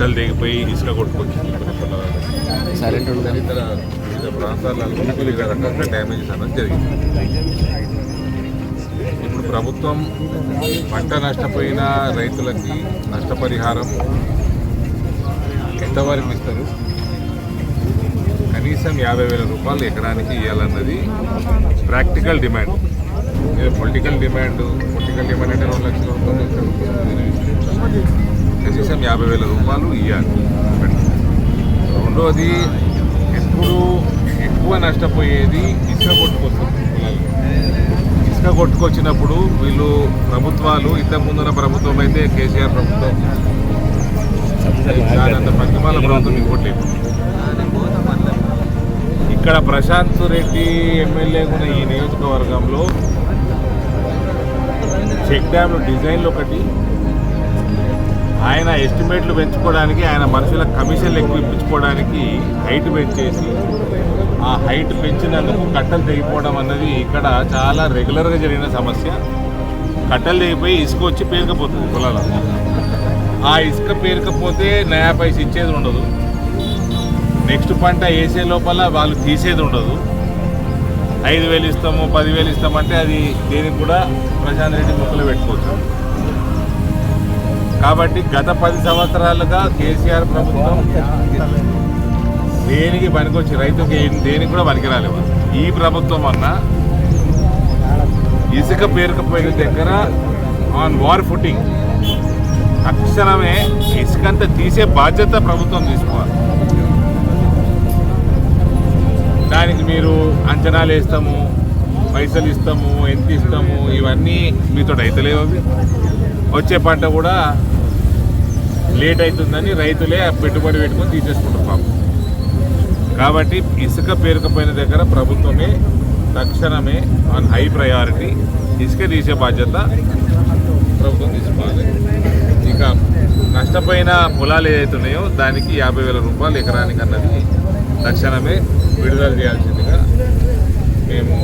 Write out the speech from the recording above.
కట్టలు తెగిపోయి ఇసుక కొట్టుకొచ్చింది. సైలెంట్ ఇతర వివిధ ప్రాంతాలలో వివిధ రకాల డ్యామేజెస్ అనేది జరిగింది ఇప్పుడు ప్రభుత్వం పంట నష్టపోయిన రైతులకి నష్టపరిహారం ఎంతవరకు ఇస్తారు కనీసం యాభై వేల రూపాయలు ఎకరానికి ఇవ్వాలన్నది practical demand political demand political demand అంటే రెండు లక్షల రూపాయలు? కనీసం యాభై వేల రూపాయలు ఇవ్వాలి రెండోది ఎప్పుడు ఎక్కువ నష్టపోయేది ఇసుక కొట్టుకొస్తుంది. ఇసుక కొట్టుకొచ్చినప్పుడు వీళ్ళు ప్రభుత్వాలు ఇంతకు ముందున్న ప్రభుత్వం అయితే కేసీఆర్ ప్రభుత్వం. దానంత పనికిమాల ప్రభుత్వం ఇంకోట్లేదు ఇక్కడ ప్రశాంత్ రెడ్డి ఎమ్మెల్యే ఉన్న ఈ నియోజకవర్గంలో చెక్ డ్యామ్లు డిజైన్లు ఒకటి ఆయన ఎస్టిమేట్లు పెంచుకోవడానికి ఆయన మనుషుల కమిషన్లు ఎక్కువ ఇప్పించుకోవడానికి హైట్ పెంచేసి ఆ హైట్ పెంచినందుకు కట్టలు తెగిపోవడం అన్నది ఇక్కడ చాలా రెగ్యులర్గా జరిగిన సమస్య. కట్టలు తెగిపోయి ఇసుక వచ్చి పేరుకపోతుంది పొలాలలో. ఆ ఇసుక పేరుకపోతే నయా పైస ఇచ్చేది ఉండదు. నెక్స్ట్ పంట వేసే లోపల వాళ్ళు తీసేది ఉండదు. ఐదు వేలు ఇస్తాము పదివేలు ఇస్తామంటే అది దేనికి కూడా ప్రశాంత్ రెడ్డి ముక్కలు పెట్టుకోవచ్చు. కాబట్టి గత పది సంవత్సరాలుగా కేసీఆర్ ప్రభుత్వం దేనికి పనికొచ్చి రైతుకి దేనికి కూడా పనికిరాలేవు ఈ ప్రభుత్వం అన్న ఇసుక పేరుకుపోయిన దగ్గర ఆన్ వార్ ఫుటింగ్. తక్షణమే ఇసుకంతా తీసే బాధ్యత ప్రభుత్వం తీసుకోవాలి. దానికి మీరు అంచనాలు వేస్తాము పైసలు ఇస్తాము ఎంత ఇస్తాము ఇవన్నీ మీతో అయితలేవు వచ్చే పంట కూడా లేట్ అవుతుందని రైతులే ఆ పెట్టుబడి పెట్టుకొని తీసేసుకుంటారు పాపం. కాబట్టి ఇసుక పేరుకపోయిన దగ్గర ప్రభుత్వమే తక్షణమే ఆన్ హై ప్రయారిటీ ఇసుక తీసే బాధ్యత ప్రభుత్వం తీసుకోవాలి. ఇక నష్టపోయిన పొలాలు ఏదైతే ఉన్నాయో దానికి యాభై వేల రూపాయలు ఎకరానికి అన్నది తక్షణమే విడుదల చేయాల్సిందిగా మేము